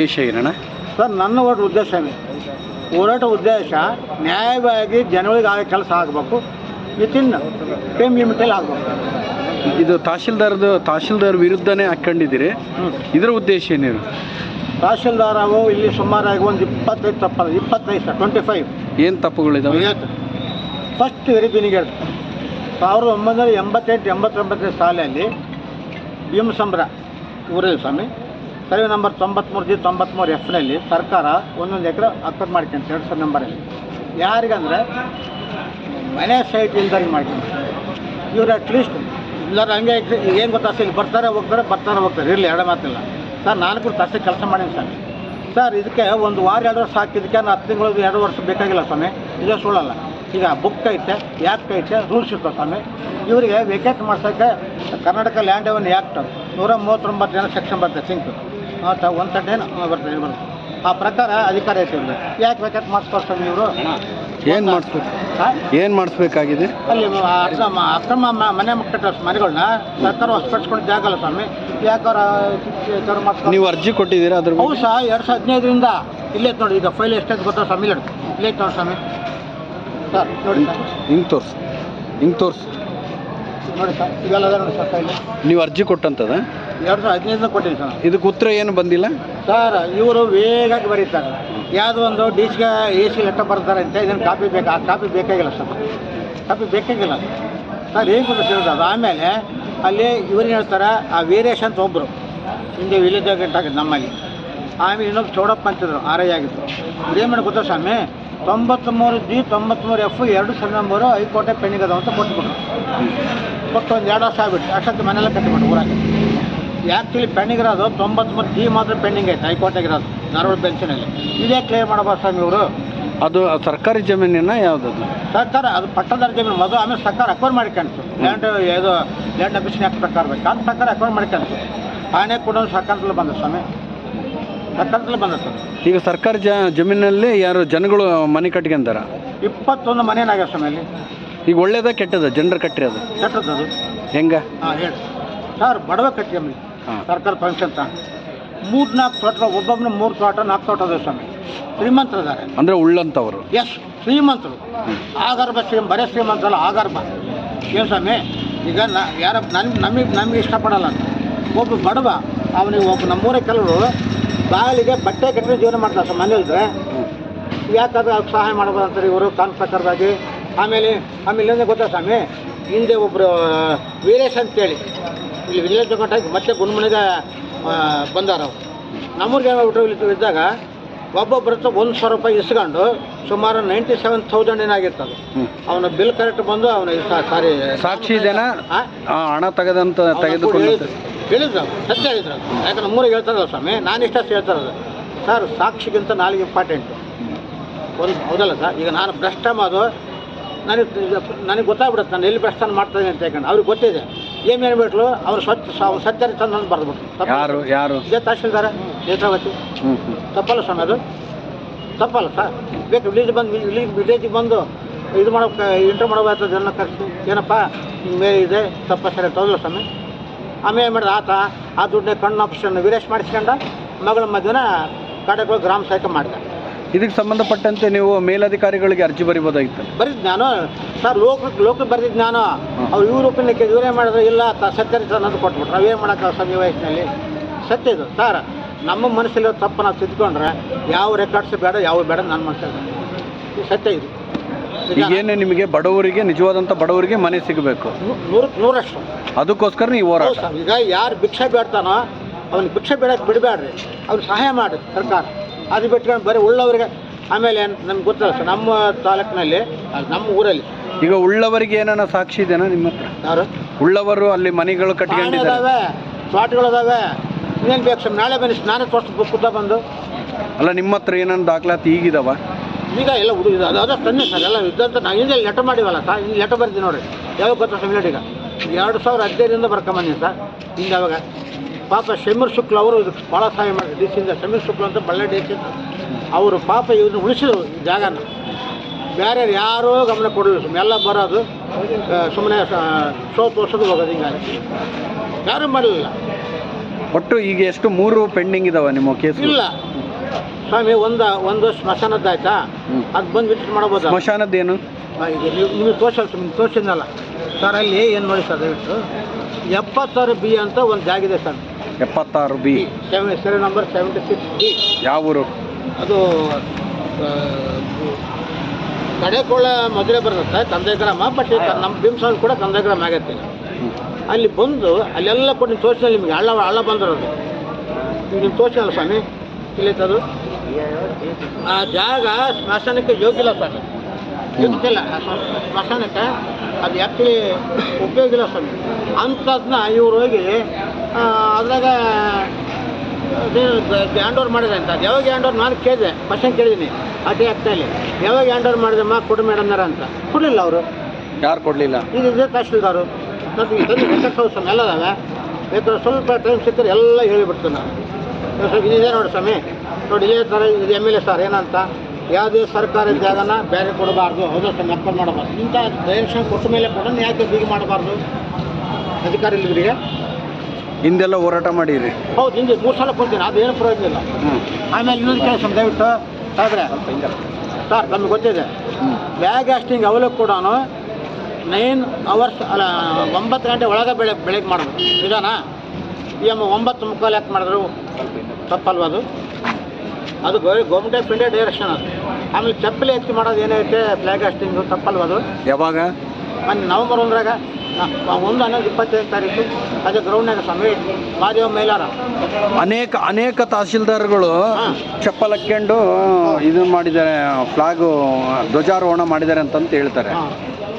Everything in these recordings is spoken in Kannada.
ಉದ್ದೇಶ ಏನಣ್ಣ? ಸರ್ ನನ್ನ ಒಟ್ಟು ಏನು? ಹೋರಾಟ ಉದ್ದೇಶ ನ್ಯಾಯವಾಗಿ ಜನಗಳಿಗೆ ಆಗ ಕೆಲಸ ಆಗಬೇಕು. ವಿತಿನ್ ಟೈಮ್ ಲಿಮಿಟಲ್ಲಿ ಆಗಬೇಕು. ಇದು ತಹಶೀಲ್ದಾರ್ದು ತಹಶೀಲ್ದಾರ್ ವಿರುದ್ಧನೇ ಹಾಕ್ಕೊಂಡಿದ್ದೀರಿ ಇದರ ಉದ್ದೇಶ ಏನೇನು ತಹಶೀಲ್ದಾರ್ ಅವು ಇಲ್ಲಿ ಸುಮಾರಾಗಿ ಒಂದು ಇಪ್ಪತ್ತೈದು ತಪ್ಪಲ್ಲ ಇಪ್ಪತ್ತೈದು ಸರ್ ಟ್ವೆಂಟಿ ಫೈವ್ ಏನು ತಪ್ಪುಗಳಿದಾವೆ? ಫಸ್ಟ್ ವೆರಿ ಬಿನಿಗೇಡ್ ಸಾವಿರದ ಒಂಬೈನೂರ ಎಂಬತ್ತೆಂಟು ಎಂಬತ್ತೊಂಬತ್ತನೇ ಸಾಲಿನಲ್ಲಿ ಭೀಮಸಂಬ್ರ ಊರಲ್ಲಿ ಸ್ವಾಮಿ ಸರ್ವೆ ನಂಬರ್ ತೊಂಬತ್ತ್ಮೂರು ಜಿ ತೊಂಬತ್ತ್ಮೂರು ಎಫ್ನಲ್ಲಿ ಸರ್ಕಾರ ಒಂದೊಂದು ಎಕರೆ ಅಕ್ವರ್ ಮಾಡ್ಕೊಂತ ಎರಡು ಸಾವಿರ ನಂಬರಲ್ಲಿ ಯಾರಿಗಂದ್ರೆ ಮನೆ ಸೈಟ್ ಇಲ್ದಂಗೆ ಮಾಡ್ಕೊಂತ ಇವ್ರು ಅಟ್ಲೀಸ್ಟ್ ಇಲ್ಲಾರ ಹಂಗೆ ಏನು ಗೊತ್ತಾ ಇಲ್ಲಿ ಬರ್ತಾರೆ, ಹೋಗ್ತಾರೆ ಬರ್ತಾರೆ, ಹೋಗ್ತಾರೆ. ಇರಲಿ, ಎರಡು ಮಾತಿಲ್ಲ. ಸರ್ ನಾನು ಕೂಡ ಕೆಲಸ ಮಾಡೀನಿ ಸರ್. ಸರ್, ಇದಕ್ಕೆ ಒಂದು ವಾರ, ಎರಡು ವರ್ಷ ಹಾಕಿದ್ದಕ್ಕೆ ನಾನು ಹತ್ತು ತಿಂಗಳು ಎರಡು ವರ್ಷ ಬೇಕಾಗಿಲ್ಲ ಸ್ವಾಮಿ. ಇದೇ ಸುಳ್ಳಲ್ಲ. ಈಗ ಬುಕ್ ಐತೆ ಯಾಕ್ಟ್ ಐತೆ ರೂಲ್ಸ್ ಇರ್ತವೆ ಸ್ವಾಮಿ. ಇವರಿಗೆ ವೇಕೇಟ್ ಮಾಡ್ಸೋಕ್ಕೆ ಕರ್ನಾಟಕ ಲ್ಯಾಂಡ್ ರೆವೆನ್ ಆ್ಯಕ್ಟ್ ನೂರ ಮೂವತ್ತೊಂಬತ್ತು ಜನ ಸೆಕ್ಷನ್ ಬರ್ತದೆ, ಸಿಂಕ್. ಒಂದು ತಟ್ಟೆ ಬರ್ತದೆ ಬರ್ತದೆ. ಆ ಪ್ರಕಾರ ಅಧಿಕಾರ ಐತೆ ಇವ್ರಿಗೆ ಯಾಕೆ ವೆಕೇಟ್ ಮಾಡಿಸ್ಕೊಡ್ತಾರೆ ಇವರು? ಏನು ಮಾಡಿಸ್ಬೇಕು? ಹಾಂ? ಏನು ಮಾಡಿಸ್ಬೇಕಾಗಿದೆ? ಅಲ್ಲಿ ಅಕ್ರಮ ಅಕ್ರಮ ಮನೆ ಕಟ್ಟ ಮನೆಗಳನ್ನ ಸರ್ಕಾರ ಹೊಸಪಡಿಸ್ಕೊಂಡು ಜಾಗಲ್ಲ ಸ್ವಾಮಿ. ಯಾಕವ್ರ ನೀವು ಅರ್ಜಿ ಕೊಟ್ಟಿದ್ದೀರಾ ಅದ್ರ ಬಹುಶಃ ಸಹ ಎರಡು ಸಾವಿರದ ಹದಿನೈದರಿಂದ. ಇಲ್ಲೇ ನೋಡಿ ಈಗ ಫೈಲ್ ಎಷ್ಟೈತೆ ಗೊತ್ತಾ ಸ್ವಾಮಿ? ಇಲ್ಲ. ಇಲ್ಲೇ ನೋಡಿ ಸ್ವಾಮಿ. ಸರ್ ನೋಡಿ ಸರ್. ಹಿಂಗೆ ತೋರ್ಸು. ಹಿಂಗೆ ತೋರ್ಸು. ನೋಡಿ ಸರ್ ಇವೆಲ್ಲ ನೋಡಿ ಸರ್ ಫೈಲ್ ನೀವು ಅರ್ಜಿ ಕೊಟ್ಟಂತದ? ಎರಡು ಸಾವಿರದ ಹದಿನೈದು ಕೊಟ್ಟಿನಿ ಸರ್ ಇದಕ್ಕೆ ಉತ್ತರ ಏನು ಬಂದಿಲ್ಲ? ಸರ್ ಇವರು ವೇಗಕ್ಕೆ ಬರೀತಾರೆ. ಯಾವುದೋ ಒಂದು ಡಿಶ್ಗೆ ಎ ಸಿ ಲೆಟ್ಟ ಬರ್ತಾರೆ ಅಂತ ಇದನ್ನು ಕಾಪಿ ಬೇಕು ಆ ಕಾಪಿ ಬೇಕಾಗಿಲ್ಲ ಸರ್. ಕಾಪಿ ಬೇಕಾಗಿಲ್ಲ. ಸರ್ ಏನು ಗೊತ್ತಾ ಅದು ಆಮೇಲೆ ಅಲ್ಲಿ ಇವ್ರು ಹೇಳ್ತಾರೆ ಆ ವೀರೇಶ್ ಅಂತ ಒಬ್ಬರು ಹಿಂದೆ ವಿಲೇಜ್ ಆಗಂಟ್ ಆಗಿದ್ದು ನಮ್ಮಲ್ಲಿ. ಆಮೇಲೆ ಇನ್ನೊಬ್ಬ ಚೌಡಪ್ಪ ಅಂತಿದ್ರು ಆರ್ ಐ ಆಗಿತ್ತು ಇದೇನು ಮಾಡಿ ಗೊತ್ತಾ ಸ್ವಾಮಿ? ತೊಂಬತ್ತ್ಮೂರು ಜಿ ತೊಂಬತ್ತ್ಮೂರು ಎಫ್ ಎರಡು ಸಣ್ಣ ನಂಬರು ಕೋಟೆ ಪೆಂಡಿಂಗ್ ಅದಾವ ಅಂತ ಕೊಟ್ಬಿಟ್ರು. ಕೊಟ್ಟು ಒಂದು ಎರಡು ವರ್ಷ ಆಗ್ಬಿಟ್ಟು ಅಷ್ಟೊತ್ತು ಮನೆಯಲ್ಲೇ ಕಟ್ಟಿಬಿಟ್ಟು ಊರಾಗೆ. ಆ್ಯಕ್ಚುಲಿ ಪೆಂಡಿಂಗ್ ಇರೋದು ತೊಂಬತ್ಮೂರು ಜಿ ಮಾತ್ರ ಪೆಂಡಿಂಗ್ ಐತೆ ಹೈಕೋರ್ಟಿಗೆ ಇರೋದು ಧಾರವಾಡ ಬೆಂಚಿನಲ್ಲಿ ಇದೇ ಕ್ಲಿಯರ್ ಮಾಡಬಾರ್ದು ಸ್ವಾಮಿ ಇವರು. ಅದು ಸರ್ಕಾರಿ ಜಮೀನಿನ ಯಾವುದದು? ಸರ್ಕಾರ ಅದು ಪಟ್ಟದಾರ ಜಮೀನು ಅದು ಆಮೇಲೆ ಸರ್ಕಾರ ಅಕ್ವೈರ್ ಮಾಡ್ಕೊಂತು ಲ್ಯಾಂಡ್ ಇದು ಲ್ಯಾಂಡ್ ಅಫಿಷನ್ ಆಕ್ಟ್ ಪ್ರಕಾರ ಬೇಕು? ಅದು ಸರ್ಕಾರ ಅಕ್ವೈರ್ ಮಾಡ್ಕೊಂತು ಆನೆ ಕೂಡ ಸರ್ಕಾರದಲ್ಲಿ ಬಂದ ಸ್ವಾಮಿ. ಸರ್ಕಾರದಲ್ಲಿ ಬಂದ ಸರ್ ಈಗ ಸರ್ಕಾರಿ ಜ ಜಮೀನಲ್ಲಿ ಯಾರು ಜನಗಳು ಮನೆ ಕಟ್ಕೊಂತಾರ ಇಪ್ಪತ್ತೊಂದು ಮನೆಯಾಗ್ಯಾವ ಸ್ವಾಮಿ ಅಲ್ಲಿ? ಈಗ ಒಳ್ಳೇದ ಕೆಟ್ಟದ? ಜನರು ಕಟ್ಟಿರೋದು? ಕೆಟ್ಟದ್ದು ಹೆಂಗ? ಹಾಂ ಹೇಳಿ. ಸರ್ ಬಡವ ಕಟ್ಕೊಂಬಿ ಸರ್ಕಾರ ಫಂಕ್ಷನ್ ತ ಮೂರು ನಾಲ್ಕು ತೋಟ ಒಬ್ಬೊಬ್ಬನ ಮೂರು ತೋಟ ನಾಲ್ಕು ತೋಟ ಅದಾವೆ ಸ್ವಾಮಿ. ಶ್ರೀಮಂತರು ಇದ್ದಾರೆ ಅಂದರೆ ಉಳ್ಳಂಥವರು ಎಸ್ ಶ್ರೀಮಂತರು. ಆಗರ್ಭ ಶ್ರೀ ಬರೇ ಶ್ರೀಮಂತರಲ್ಲ ಆಗರ್ಭ. ಏನು ಸ್ವಾಮಿ? ಈಗ ನ ಯಾರ ನನ್ಗೆ ನಮಗೆ ನಮಗೆ ಇಷ್ಟಪಡಲ್ಲ ಅಂತ. ಒಬ್ಬ ಬಡವ ಅವನಿಗೆ ಒಬ್ಬ ನಮ್ಮೂರ ಕೆಲವರು ಬಾಗಿಲಿಗೆ ಬಟ್ಟೆ ಕಟ್ಟಿದ್ರೆ ಜೀವನ ಮಾಡ್ತಾರೆ ಸರ್ ಮನೇಲಿದ್ರೆ ಯಾಕಾದ್ರೆ ಅವ್ರಿಗೆ ಸಹಾಯ ಮಾಡ್ಬೋದಂತಾರೆ ಇವರು ಕಾನ್ ಪ್ರಕಾರವಾಗಿ. ಆಮೇಲೆ ಆಮೇಲೆ ಇನ್ನೊಂದು ಗೊತ್ತಾ ಸ್ವಾಮಿ? ಹಿಂದೆ ಒಬ್ಬರು ವೀರೇಶ್ ಅಂತೇಳಿ. ಇಲ್ಲಿ ವಿಲೇಜ್ ತಗೊಂಡಾಗ ಮತ್ತೆ ಗುಣಮನೆಗೆ ಬಂದಾರ ಅವರು. ನಮ್ಮೂರಿಗೆ ಜನ ಇಲ್ಲಿ ಇದ್ದಾಗ ಒಬ್ಬೊಬ್ಬರ ಹತ್ರ ಒಂದು ಸಾವಿರ ರೂಪಾಯಿ ಇಸ್ಕೊಂಡು ಸುಮಾರು ನೈಂಟಿ ಸೆವೆನ್ ತೌಸಂಡ್ ಏನಾಗಿತ್ತು ಅದು. ಅವನ ಬಿಲ್ ಕರೆಕ್ಟ್ ಬಂದು ಅವನ ಸಾರಿ ಸಾಕ್ಷಿ ಜನ ಹಣ ತೆಗೆದಂತ ತೆಗೆದುಕೊಂಡು ಹೇಳಿದ್ರು. ಹೇಳಿದ್ರು ಸತ್ಯ ಹೇಳಿದ್ರು. ಯಾಕಂದ್ರೆ ನಮ್ಮೂರು ಹೇಳ್ತಾರಲ್ಲ ಸ್ವಾಮಿ. ನಾನು ಇಷ್ಟ ಹೇಳ್ತಾರದು ಸರ್ ಸಾಕ್ಷಿಗಿಂತ ನಾಲಿಗೆ ಇಂಪಾರ್ಟೆಂಟು ಒಂದು ಹೌದಲ್ಲ ಸರ್? ಈಗ ನಾನು ಭ್ರಷ್ಟ ಅದು ನನಗೆ ನನಗೆ ಗೊತ್ತಾಗ್ಬಿಡುತ್ತೆ. ನಾನು ಎಲ್ಲಿ ಭ್ರಷ್ಟನ ಮಾಡ್ತಾನೆ ಅಂತ ಯಾಕಂದ್ರೆ ಅವ್ರಿಗೆ ಗೊತ್ತಿದೆ. ಏನು ಏನ್ಬಿಟ್ಲು ಅವ್ರು ಸ್ವಚ್ಛ ಅವ್ರು ಸತ್ಯ ತಂದು ಬರೆದ್ಬಿಟ್ರು ಯಾರು ಯಾರು? ಇದೇ ತಹಶೀಲ್ದಾರ ನೇತ್ರಾವತಿ. ತಪ್ಪಲ್ಲ ಸ್ವಾಮಿ ಅದು. ತಪ್ಪಲ್ಲ ಸರ್ ಬೇಕು ವಿಲೇಜ್ ಬಂದು ವಿಲೇಜ್ ವಿಲೇಜಿಗೆ ಬಂದು ಇದು ಮಾಡೋಕೆ ಇಂಟರ್ ಮಾಡೋಕೆ ಜನ ಕರೆಸಿ ಏನಪ್ಪ ಮೇಲೆ ಇದೆ ತಪ್ಪ ಸರಿ ತೊಂದ್ರೆ ಸ್ವಾಮಿ. ಆಮೇಲೆ ಏನು ಮಾಡಿದ ಆತ ಆ ದುಡ್ಡನ್ನ ಕಣ್ಣು ಆಪ್ಷನ್ ವಿರೇಶ್ ಮಾಡಿಸ್ಕೊಂಡ ಮಗಳ ಮಧ್ಯಾಹ್ನ ಕಡೆಗಳು ಗ್ರಾಮ ಸಹಾಯಕ ಮಾಡಿದ. ಇದಕ್ಕೆ ಸಂಬಂಧಪಟ್ಟಂತೆ ನೀವು ಮೇಲಧಿಕಾರಿಗಳಿಗೆ ಅರ್ಜಿ ಬರಿಬೋದಾಗಿತ್ತು. ಬರೀ ನಾನು ಸರ್ ಲೋಕ ಲೋಕ ಬರ್ದಿದ್ದು ನಾನು ಅವ್ರು ಇವ್ರ ಒಪ್ಪಿನಕ್ಕೆ ಇವರೇ ಮಾಡಿದ್ರೆ ಇಲ್ಲ ತ ಸರ್ ಅನ್ನೋದು ಕೊಟ್ಬಿಟ್ರು. ನಾವೇನು ಮಾಡೋಕೆ ಸಮಯ ವಯಸ್ಸಿನಲ್ಲಿ? ಸತ್ಯ ಇದು. ಸರ್ ನಮ್ಮ ಮನಸ್ಸಲ್ಲಿ ತಪ್ಪು ನಾವು ತಿದ್ಕೊಂಡ್ರೆ ಯಾವ ರೆಕಾರ್ಡ್ಸ್ ಬೇಡ ಯಾವ ಬೇಡ ನನ್ನ ಮನಸ್ಸಲ್ಲಿ ಸತ್ಯ ಇದು. ಈಗೇನೆ ನಿಮಗೆ ಬಡವರಿಗೆ ನಿಜವಾದಂಥ ಬಡವರಿಗೆ ಮನೆ ಸಿಗಬೇಕು. ನೂರ ನೂರಕ್ಕೆ ನೂರಷ್ಟು. ಅದಕ್ಕೋಸ್ಕರ ನೀವು ಹೋರಾಟ. ಈಗ ಯಾರು ಭಿಕ್ಷೆ ಬೇಡ್ತಾನೋ ಅವ್ನಿಗೆ ಭಿಕ್ಷೆ ಬೇಡಕ್ಕೆ ಬಿಡಬೇಡ್ರಿ. ಅವ್ನಿಗೆ ಸಹಾಯ ಮಾಡಿ ಸರ್ಕಾರ. ಅದು ಬಿಟ್ಕೊಂಡು ಬರೀ ಉಳ್ಳವರಿಗೆ ಆಮೇಲೆ ನಮ್ಗೆ ಗೊತ್ತಲ್ಲ ಸರ್ ನಮ್ಮ ತಾಲೂಕಿನಲ್ಲಿ ನಮ್ಮ ಊರಲ್ಲಿ. ಈಗ ಉಳ್ಳವರಿಗೆ ಏನಾನ ಸಾಕ್ಷಿ ಇದೆನಾ ನಿಮ್ಮ ಹತ್ರ? ಯಾರು? ಉಳ್ಳವರು ಅಲ್ಲಿ ಮನೆಗಳು ಪ್ಲಾಟ್ಗಳು ಅದಾವೆ ಇನ್ನೇನು ಬೇಕು ಸರ್ ನಾಳೆ ಬನ್ನಿ ನಾನೇ ತೋರಿಸ್ಬೇಕು ಕೂತ ಬಂದು. ಅಲ್ಲ ನಿಮ್ಮ ಹತ್ರ ಏನೇನು ದಾಖಲಾತಿ ಈಗಿದಾವ? ಈಗ ಎಲ್ಲ ಹುಡುಗ ಅದು ಅದ ಸರ್ ಎಲ್ಲ ಇದ್ದಂತ ನಾವು ಹಿಂದೆ ಲೆಟರ್ ಮಾಡಿವಲ್ಲ ಸರ್ ಹಿಂಗೆ ಲೆಟರ್ ಬರ್ತೀನಿ ನೋಡಿರಿ ಯಾವಾಗ ಗೊತ್ತಾ ಸರ್ ಈಗ. ಎರಡು ಸಾವಿರ ಹದಿನೈದರಿಂದ ಬರ್ಕೊಂಬಂದಿನಿ ಸರ್ ಹಿಂಗೆ ಅವಾಗ ಪಾಪ ಶಮೀರ್ ಶುಕ್ಲ ಅವರು ಇದಕ್ಕೆ ಭಾಳ ಸಹಾಯ ಮಾಡಿದ್ರು. ಡಿ ಸಿಯಿಂದ ಶಮೀರ್ ಶುಕ್ಲ ಅಂತ ಬಳ್ಳೆ ಡಿ ಸಿ ಅವರು ಪಾಪ ಇವ್ರನ್ನ ಉಳಿಸಿದ್ರು ಈ ಜಾಗನ. ಬೇರೆ ಯಾರೂ ಗಮನ ಕೊಡಲಿಲ್ಲ. ಸುಮ್ಮನೆ ಎಲ್ಲ ಬರೋದು ಸುಮ್ಮನೆ ಶೋ ತೋರ್ಸೋದು ಹೋಗೋದು ಹಿಂಗಾಗಿ. ಯಾರೂ ಮಾಡಲಿಲ್ಲ. ಒಟ್ಟು ಈಗ ಎಷ್ಟು ಮೂರು ಪೆಂಡಿಂಗ್ ಇದಾವೆ ನಿಮ್ಮ ಕೇಸ್ ಇಲ್ಲ. ಸ್ವಾಮಿ ಒಂದು ಒಂದು ಸ್ಮಶಾನದ್ದು ಆಯ್ತಾ. ಅದು ಬಂದು ವಿಸಿಟ್ ಮಾಡ್ಬೋದು ಏನು? ನಿಮಗೆ ತೋರ್ಸಲ್ಲ ನಿಮ್ಗೆ ತೋರಿಸಿದ್ನಲ್ಲ. ಸರ್ ಅಲ್ಲಿ ಏನು ನೋಡಿ ಸರ್ ದಯವಿಟ್ಟು? ಎಪ್ಪತ್ತಾರು ಬಿ ಅಂತ ಒಂದು ಜಾಗಿದೆ ಸರ್. ಎಪ್ಪತ್ತಾರು B. Number seventy six B ಯಾವ ಊರು? ಅದು ಕಡೆಕೊಳ್ಳ ಮೊದಲೇ ಬರುತ್ತೆ ತಂದೆ ಗ್ರಾಮ ಬಟ್ ನಮ್ಮ ಭೀಮಸನ್ ಕೂಡ ತಂದೆ ಗ್ರಾಮ ಆಗತ್ತೆ ಅಲ್ಲಿ ಬಂದು ಅಲ್ಲೆಲ್ಲ ಕೊಟ್ಟು ನೀವು ತೋರಿಸಿಲ್ಲ ನಿಮಗೆ ಹಳ್ಳ ಹಳ್ಳ ಬಂದಿರೋದು ನಿಮ್ಗೆ ನೀವು ತೋರಿಸಿಲ್ಲ ಸ್ವಾಮಿ ಇಲ್ಲಿತ್ತದು ಆ ಜಾಗ ಸ್ಮಶಾನಕ್ಕೆ ಯೋಗ್ಯ ಇಲ್ಲ ಸರ್ ಇಲ್ಲ ಸ್ಮಶಾನಕ್ಕೆ ಅದು ಆ್ಯಕ್ಚುಲಿ ಉಪಯೋಗ ಇಲ್ಲ ಸ್ವಾಮಿ. ಅಂಥದ್ದನ್ನ ಇವ್ರು ಹೋಗಿ ಅದ್ರಾಗ ಹ್ಯಾಂಡ್ ಓವರ್ ಮಾಡಿದೆ ಅಂತ. ಅದು ಯಾವಾಗ ಹ್ಯಾಂಡ್ ಓವರ್ ನಾನು ಕೇಳಿದೆ. ಕ್ವಶನ್ ಕೇಳಿದ್ದೀನಿ. ಅದೇ ಆಗ್ತಾಯಿಲ್ಲ ಯಾವಾಗ ಹ್ಯಾಂಡ್ ಓವರ್ ಮಾಡಿದಮ್ಮ ಕೊಡು ಮೇಡಮ್ನಾರ ಅಂತ. ಕೊಡಲಿಲ್ಲ ಅವರು. ಯಾರು ಕೊಡಲಿಲ್ಲ? ಇದು ಇದೇ ತಹಶೀಲ್ದಾರು. ಮತ್ತು ಇದನ್ನು ತಂದು ವೆಂಕಟ ಹೌಸ್ ಎಲ್ಲ ಅದಾವೆ. ಬೇಕಾದ್ರೆ ಸ್ವಲ್ಪ ಟೈಮ್ ಸಿಕ್ಕರೆ ಎಲ್ಲ ಹೇಳಿಬಿಡ್ತೀನಿ ನಾನು. ಸ್ವಲ್ಪ ಇದಿದೆ ನೋಡಿ ಸ್ವಾಮಿ. ನೋಡಿ ಇದೇ ಥರ ಇದು ಎಂ ಎಲ್ ಎ ಸರ್ ಏನಂತ. ಯಾವುದೇ ಸರ್ಕಾರಿ ಜಾಗನ ಬೇರೆ ಕೊಡಬಾರ್ದು. ಹೌದು ಸರ್ ನಪ್ಪಲ್ ಮಾಡಬಾರ್ದು. ಇಂಥ ಡೈರೆಕ್ಷನ್ ಕೊಟ್ಟ ಮೇಲೆ ಕೂಡ ಯಾಕೆ ಬೀಗ ಮಾಡಬಾರ್ದು? ಅಧಿಕಾರಿ ಇಲ್ಲಿವರಿಗೆ ಹಿಂದೆಲ್ಲ ಹೋರಾಟ ಮಾಡಿರಿ. ಹೌದು ಹಿಂದೆ ಮೂರು ಸಲ ಕೊಡ್ತೀನಿ ಅದೇನು ಪ್ರಯೋಜನ ಇಲ್ಲ. ಆಮೇಲೆ ಇನ್ನೊಂದು ಕೆಲಸ ದಯವಿಟ್ಟು ಆದರೆ ಸರ್ ನಮ್ಗೆ ಗೊತ್ತಿದೆ. ಬ್ಯಾಗ್ ಆಸ್ಟಿಂಗ್ ಅವಲಕ್ಕೆ ಕೂಡ ನೈನ್ ಅವರ್ಸ್ ಅಲ್ಲ ಒಂಬತ್ತು ಗಂಟೆ ಒಳಗೆ ಬೆಳೆ ಬೆಳಗ್ಗೆ ಮಾಡೋದು. ನಿಜಾನ? ಈ ಅಮ್ಮ ಒಂಬತ್ತು ಮುಕ್ಕಾಲು ಯಾಕೆ ಮಾಡಿದ್ರು? ತಪ್ಪಲ್ವ ಅದು? ಅದು ಗೌರ್ಮೆಂಟ್ ಪಿಂಡೆ ಇಂಡಿಯಾ ಡೈರೆಕ್ಷನ್ ಅದು. ಆಮೇಲೆ ಚಪ್ಪಲಿ ಎತ್ತಿ ಮಾಡೋದು ಏನೈತೆ ಫ್ಲಾಗ್ ಆಸ್ಟಿಂಗು ತಪ್ಪಲ್ವ ಅದು? ಯಾವಾಗ? ಮೊನ್ನೆ ನವಂಬರ್ ಒಂದರಾಗ. ಒಂದು ಹನ್ನೊಂದು ಇಪ್ಪತ್ತೈದು ತಾರೀಕು ಅದೇ ಗ್ರೌಂಡ್ನಾಗ ಸ್ವಾಮಿ ಮಾದೇವ ಮೇಲಾರ. ಅನೇಕ ಅನೇಕ ತಹಸೀಲ್ದಾರ್ಗಳು. ಚಪ್ಪಲ್ ಹಾಕ್ಕೊಂಡು ಇದು ಮಾಡಿದ್ದಾರೆ ಫ್ಲಾಗು ಧ್ವಜಾರೋಹಣ ಮಾಡಿದ್ದಾರೆ ಅಂತಂತ ಹೇಳ್ತಾರೆ.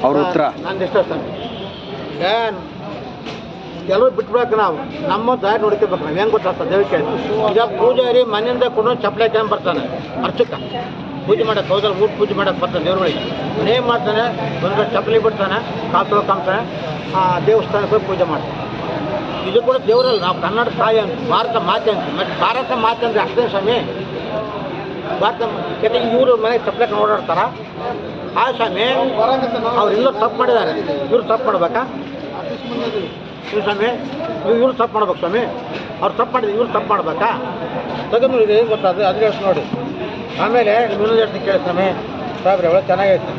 ಅವ್ರ ಉತ್ತರ ಏನು? ಕೆಲವು ಬಿಟ್ಬಿಡಕ್ಕೆ ನಾವು. ನಮ್ಮ ದಾರಿ ನೋಡ್ಕೋಬೇಕು ನಾವು. ಹೆಂಗೆ ಗೊತ್ತಾಗ್ತದೆ? ದೇವಕ್ಕೆ ಈಗ ಪೂಜಾರಿ ಮನೆಯಿಂದ ಕೊಡೋ ಚಪ್ಪಲಿ ಹಾಕ್ಯಂಡ್ ಬರ್ತಾನೆ? ಅರ್ಚಕ. ಪೂಜೆ ಮಾಡೋ ಹೋದ್ರೆ ಊಟ ಪೂಜೆ ಮಾಡೋಕೆ ಬರ್ತಾನೆ ದೇವ್ರಗಳಿಗೆ. ಏನು ಮಾಡ್ತಾನೆ ಒಂದು ಕಡೆ ಚಪ್ಪಲಿ ಬಿಡ್ತಾನೆ ಕಾಪು ಕಾಣ್ತಾನೆ ಆ ದೇವಸ್ಥಾನಕ್ಕೆ ಹೋಗಿ ಪೂಜೆ ಮಾಡ್ತಾನೆ. ಇದು ಕೂಡ ದೇವರಲ್ಲ, ನಾವು ಕನ್ನಡ ತಾಯಿ ಅಂತ, ಭಾರತ ಮಾತೆ ಅಂತ. ಮತ್ತು ಭಾರತ ಮಾತೆ ಅಂದರೆ ಅಷ್ಟೇ ಸ್ವಾಮಿ. ಭಾರತ ಯಾಕಂದ್ರೆ ಇವರು ಮನೆ ಚಪ್ಪಲಿ ಓಡಾಡ್ತಾರ. ಆ ಸ್ವಾಮಿ, ಅವರೆಲ್ಲರೂ ತಪ್ಪು ಮಾಡಿದ್ದಾರೆ. ಇವ್ರು ತಪ್ಪು ಮಾಡ್ಬೇಕಾ? ಇವ್ರು ಸ್ವಾಮಿ ನೀವು ಇವ್ರು ತಪ್ಪು ಮಾಡ್ಬೇಕು ಸ್ವಾಮಿ. ಅವ್ರು ತಪ್ಪು ಮಾಡಿದ್ರು ಇವ್ರು ತಪ್ಪು ಮಾಡ್ಬೇಕಾ? ತಗೊಂಡು ಏನು ಗೊತ್ತಾದ್ರೆ ಅದು ನೋಡಿ. ಆಮೇಲೆ ಇನ್ನೊಂದು ಹೇಳ್ತೀನಿ ಕೇಳಿ ಸ್ವಾಮಿ. ಸಾಹೇಬ್ರೆ ಒಳ್ಳೆ ಚೆನ್ನಾಗೈತೆ.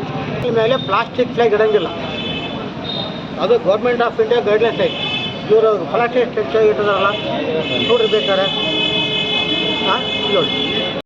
ಈ ಮೇಲೆ ಪ್ಲಾಸ್ಟಿಕ್ ಫ್ಲಾಗ್ ಇಡಂಗಿಲ್ಲ. ಅದು ಗೌರ್ಮೆಂಟ್ ಆಫ್ ಇಂಡಿಯಾ ಗೈಡ್ಲೈನ್ಸ್ ಐತೆ. ಇವರು ಪ್ಲಾಸ್ಟಿಕ್ ಫ್ಲಾಗ್ ಇಟ್ಟಿದಾರಲ್ಲ ನೋಡಿರ್ಬೇಕಾರೆ ಹಾಂ ನೋಡಿ.